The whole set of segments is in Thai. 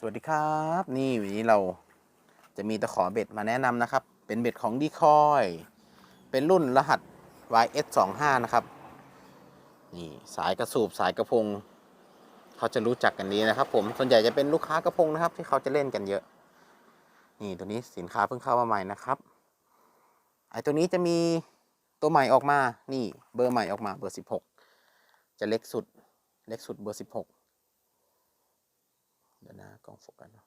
สวัสดีครับ นี่วันนี้เราจะมีตะขอเบ็ดมาแนะนำนะครับ เป็นเบ็ดของดีคอย เป็นรุ่นรหัส YS25 นะครับ นี่สายกระสูบสายกระพง เขาจะรู้จักกันดีนะครับผมส่วนใหญ่จะเป็นลูกค้ากระพงนะครับ ที่เขาจะเล่นกันเยอะ นี่ตัวนี้สินค้าเพิ่งเข้ามาใหม่นะครับไอตัวนี้จะมีตัวใหม่ออกมา นี่เบอร์ใหม่ออกมาเบอร์ 16 จะเล็กสุดเล็กสุดเบอร์ 16 ดี๋ยวนะกล้องโฟกัสเนอะ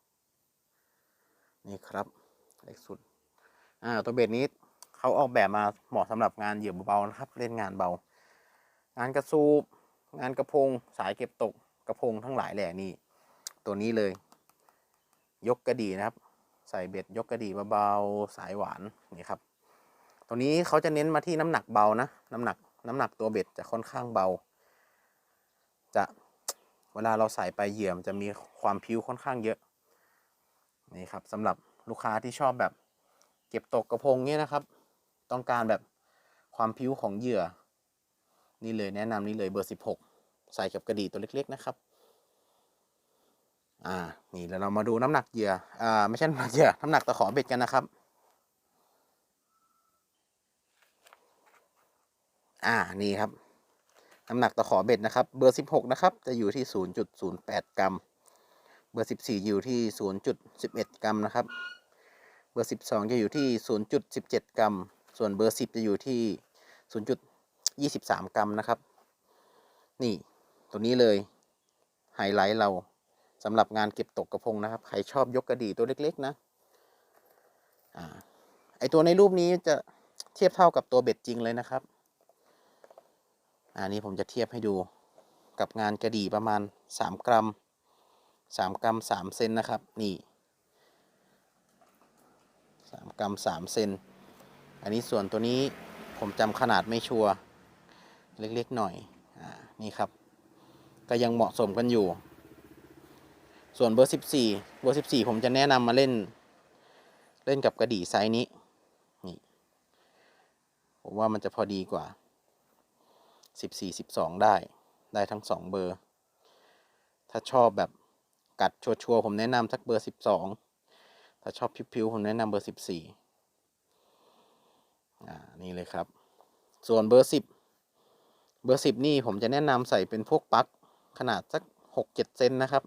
นี่ครับเล็กสุด อ่าตัวเบ็ดนี้เขาออกแบบมาเหมาะสำหรับงานเหยื่อเบาๆนะครับ เล่นงานเบา งานกระสูบงานกระพง สายเก็บตกกระพงทั้งหลายแหล่นี่ ตัวนี้เลย ยกกระดีนะครับ ใส่เบ็ดยกกระดีเบาๆสายหวานนี่ครับตัวนี้เขาจะเน้นมาที่น้ำหนักเบานะ น้ำหนักน้ำหนักตัวเบ็ดจะค่อนข้างเบา จะ เวลาเราใส่ไปเหยื่อมนจะมีความพิ้วค่อนข้างเยอะ นี่ครับสำหรับลูกค้าที่ชอบแบบ เก็บตกกระพงเนี้ยนะครับ ต้องการแบบความพิ้วของเหยื่อ นี่เลยแนะนำนี่เลยเบอร์ 16 ใส่กับกระดีตัวเล็ก ๆ นะครับ อ่า นี่แล้วเรามาดูน้ำหนักเหยื่อ อ่า ไม่ใช่น้ำหนักเหยื่อ น้ำหนักตะขอเบ็ดกันนะครับ อ่า นี่ครับ น้ำหนักตะขอเบ็ดนะครับ เบอร์ 16 นะครับ จะอยู่ที่ 0.08 กรัม เบอร์ 14 อยู่ที่ 0.11 กรัมนะครับ เบอร์ 12 จะอยู่ที่ 0.17 กรัม ส่วนเบอร์ 10 จะอยู่ที่ 0.23 กรัมนะครับ นี่ตัวนี้เลยไฮไลท์เราสำหรับงานเก็บตกกระพงนะครับ ใครชอบยกกระดี่ตัวเล็ก ๆ นะอ่าไอตัวในรูปนี้จะเทียบเท่ากับตัวเบ็ดจริงเลยนะครับ อันนี้ผมจะเทียบให้ดูกับงานกระดี่ประมาณ 3 กรัม 3 กรัม 3 เซนนะครับ นี่ 3 กรัม 3 เซน อันนี้ส่วนตัวนี้ผมจำขนาดไม่ชัวร์เล็กๆหน่อย อ่า นี่ครับ ก็ยังเหมาะสมกันอยู่ ส่วนเบอร์ 14 เบอร์ 14 ผมจะแนะนำมาเล่น เล่นกับกระดี่ไซส์นี้ นี่ ผมว่ามันจะพอดีกว่า สิบสี่สิบสองได้ ได้ทั้งสองเบอร์ ถ้าชอบแบบกัดชัวร์ๆผมแนะนำสักเบอร์สิบสองถ้าชอบพิวๆผมแนะนำเบอร์สิบสี่อ่า นี่เลยครับ ส่วนเบอร์สิบเบอร์สิบนี่ผมจะแนะนำใส่เป็นพวกปลั๊กขนาดสักหกเจ็ดเซนนะครับ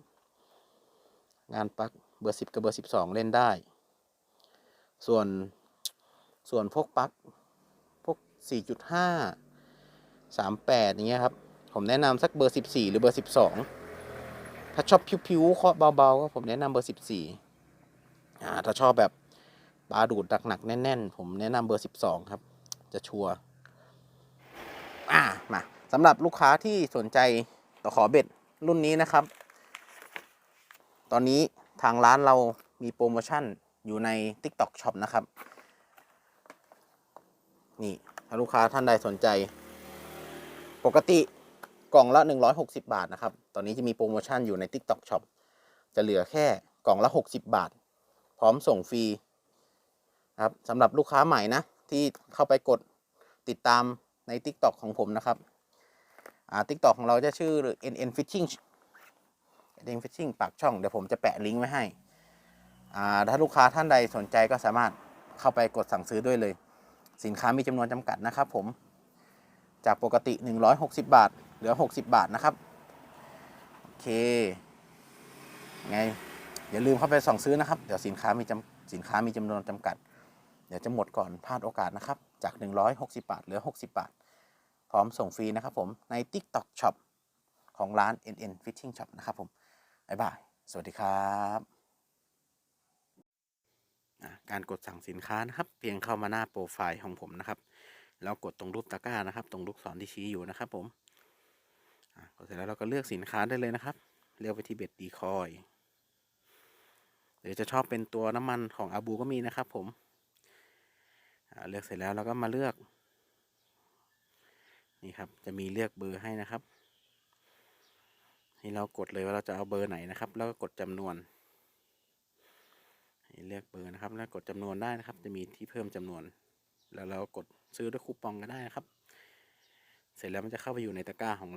งานปลั๊กเบอร์สิบกับเบอร์สิบสองเล่นได้ ส่วนส่วนพวกปลั๊กพวกสี่ จุดห้าสามแปดอย่างเงี้ยครับ ผมแนะนำสักเบอร์สิบสี่หรือเบอร์สิบสองถ้าชอบพิวๆเคาะเบาๆก็ผมแนะนำเบอร์สิบสี่อ่าถ้าชอบแบบปลาดูดหนักๆแน่นๆ ผมแนะนำเบอร์สิบสองครับ จะชัวร์อ่ามาสำหรับลูกค้าที่สนใจตะขอเบ็ดรุ่นนี้นะครับ ตอนนี้ทางร้านเรามีโปรโมชั่นอยู่ใน TikTok Shop นะครับ นี่ ถ้าลูกค้าท่านใดสนใจ ปกติกล่องละ 160 บาทนะครับ ตอนนี้จะมีโปรโมชั่นอยู่ใน TikTok Shop จะเหลือแค่กล่องละ 60 บาท พร้อมส่งฟรีครับสำหรับลูกค้าใหม่นะ ที่เข้าไปกดติดตามใน TikTok ของผมนะครับอ่า TikTok ของเราจะชื่อ NN Fishing NN Fishing ปากช่อง เดี๋ยวผมจะแปะลิงก์ไว้ให้อ่าถ้าลูกค้าท่านใดสนใจก็สามารถเข้าไปกดสั่งซื้อด้วยเลย สินค้ามีจำนวนจำกัดนะครับผม จากปกติ 160 บาท เหลือ 60 บาทนะครับ โอเค ไง อย่าลืมเข้าไปส่องซื้อนะครับ เดี๋ยวสินค้ามีจำสินค้ามีจำนวนจำกัด เดี๋ยวจะหมดก่อนพลาดโอกาสนะครับ จาก 160 บาท เหลือ 60 บาท พร้อมส่งฟรีนะครับผม ใน TikTok Shop ของร้าน NN Fishing Shop นะครับผมบ๊ายบาย สวัสดีครับการกดสั่งสินค้านะครับ เพียงเข้ามาหน้าโปรไฟล์ของผมนะครับ แล้วกดตรงรูปตะกร้านะครับ ตรงลูกศรที่ชี้อยู่นะครับ ผมกดเสร็จแล้วเราก็เลือกสินค้าได้เลยนะครับ เลือกไปที่เบ็ดดีคอยหรือจะชอบเป็นตัวน้ำมันของอาบูก็มีนะครับ ผมเลือกเสร็จแล้วเราก็มาเลือก นี่ครับ จะมีเลือกเบอร์ให้นะครับให้เรากดเลยว่าเราจะเอาเบอร์ไหนนะครับ แล้วก็กดจำนวนให้เลือกเบอร์นะครับ แล้วกดจำนวนได้นะครับ จะมีที่เพิ่มจำนวน แล้วเรากดซื้อด้วยคูปองก็ได้นะครับ เสร็จแล้วมันจะเข้าไปอยู่ในตะกร้าของเรา